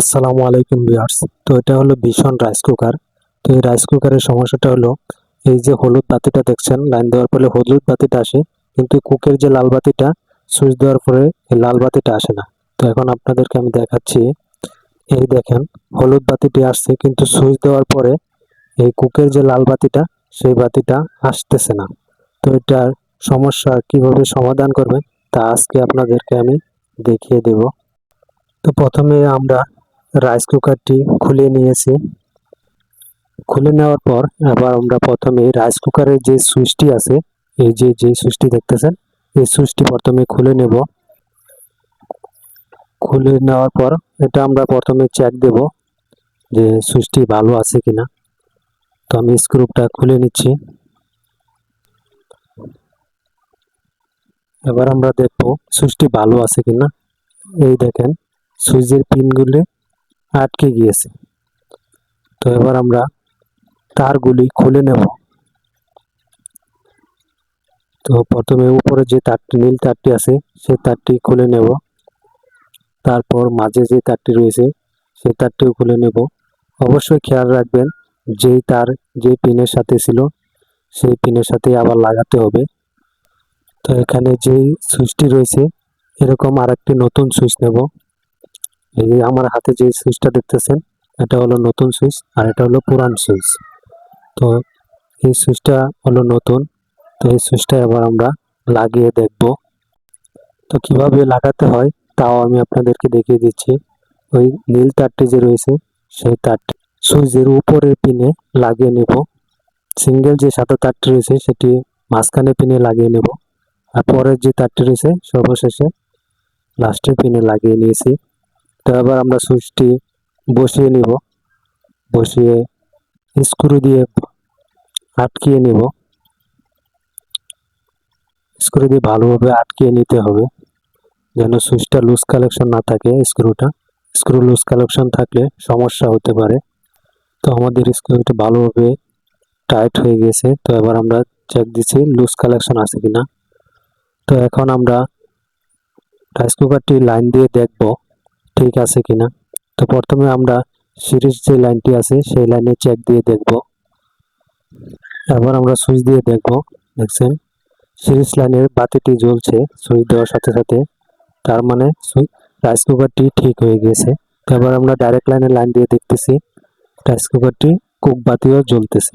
আসসালামু আলাইকুম ভিউয়ার্স। তো এটা হলো ভীষণ রাইস কুকার তো এই রাইস কুকারের সমস্যাটা হলো, এই যে হলুদ বাতিটা দেখছেন লাইন দেওয়ার ফলে হলুদ বাতিটা আসে, কিন্তু কুকের যে লাল বাতিটা সুইচ দেওয়ার পরে এই লাল বাতিটা আসে না। তো এখন আপনাদেরকে আমি দেখাচ্ছি, এই দেখেন, হলুদ বাতিটি আসছে, কিন্তু সুইচ দেওয়ার পরে এই কুকের যে লাল বাতিটা, সেই বাতিটা আসতেছে না। তো এটার সমস্যা কীভাবে সমাধান করবেন, তা আজকে আপনাদেরকে আমি দেখিয়ে দেব। তো প্রথমে আমরা রাইস কুকারটি খুলে নিয়েছি। খুলে নেওয়ার পর আবার আমরা প্রথমে রাইস কুকারের যে সুইচটি আছে, এই যে যে সুইচটি দেখতেছেন, এই সুইচটি প্রথমে খুলে নেব। খুলে নেওয়ার পর এটা আমরা প্রথমে চেক দেব যে সুইচটি ভালো আছে কিনা। তো আমি স্ক্রুপটা খুলে নিচ্ছি। এবার আমরা দেখব সুইচটি ভালো আছে কিনা। এই দেখেন, সুইচের পিনগুলি আটকে গিয়েছে। তো এবার আমরা তারগুলি খুলে নেব। তো প্রথমে উপরে যে তারটি, নীল তারটি আছে সেই তারটি খুলে নেব। তারপর মাঝে যে তারটি রয়েছে সেই তারটিও খুলে নেব। অবশ্যই খেয়াল রাখবেন, যেই তার যে পিনের সাথে ছিল, সেই পিনের সাথে আবার লাগাতে হবে। তো এখানে যেই সুইচটি রয়েছে, এরকম আরেকটি নতুন সুইচ নেব। এই যে আমার হাতে যে সুইচটা দেখতেছেন, এটা হলো নতুন সুইচ আর এটা হলো পুরান সুইচ। তো এই সুইচটা হলো নতুন, তো এই সুইচটা এবার আমরা লাগিয়ে দেখব। তো কীভাবে লাগাতে হয় তাও আমি আপনাদেরকে দেখিয়ে দিচ্ছি। ওই নীল তারটি যে রয়েছে, সেই তারটি সুইচের উপরের পিনে লাগিয়ে নেব। সিঙ্গেল যে সাদা তারটি রয়েছে, সেটি মাঝখানে পিনে লাগিয়ে নেব। আর পরের যে তারটি রয়েছে, সর্বশেষে লাস্টের পিনে লাগিয়ে নিয়েছি। তো এবার আমরা সুইচটি বসিয়ে নিব। বসিয়ে স্ক্রু দিয়ে আটকিয়ে নিব। স্ক্রু দিয়ে ভালোভাবে আটকিয়ে নিতে হবে, যেন সুইচটা লুজ কালেকশন না থাকে স্ক্রুটা স্ক্রু লুজ কালেকশন থাকলে সমস্যা হতে পারে। তো আমাদের স্ক্রুটা ভালোভাবে টাইট হয়ে গেছে। তো এবার আমরা চেক দিচ্ছি লুজ কালেকশন আছে কিনা। তো এখন আমরা রাইস কুকারটি লাইন দিয়ে দেখব। ঠিক আছে কিনা। তো প্রথমে আমরা সিরিজ যে লাইনটি আছে, সেই লাইনে চেক দিয়ে দেখব। এবার আমরা সুইচ দিয়ে দেখব। দেখছেন? সিরিজ লাইনের বাতিটি জ্বলছে সুইচ দেওয়ার সাথে সাথে। তার মানে রাইস কুকারটি ঠিক হয়ে গেছে। এবার আমরা ডাইরেক্ট লাইনের লাইন দিয়ে দেখতেছি রাইস কুকারটি কুক বাতিও জ্বলতেছে।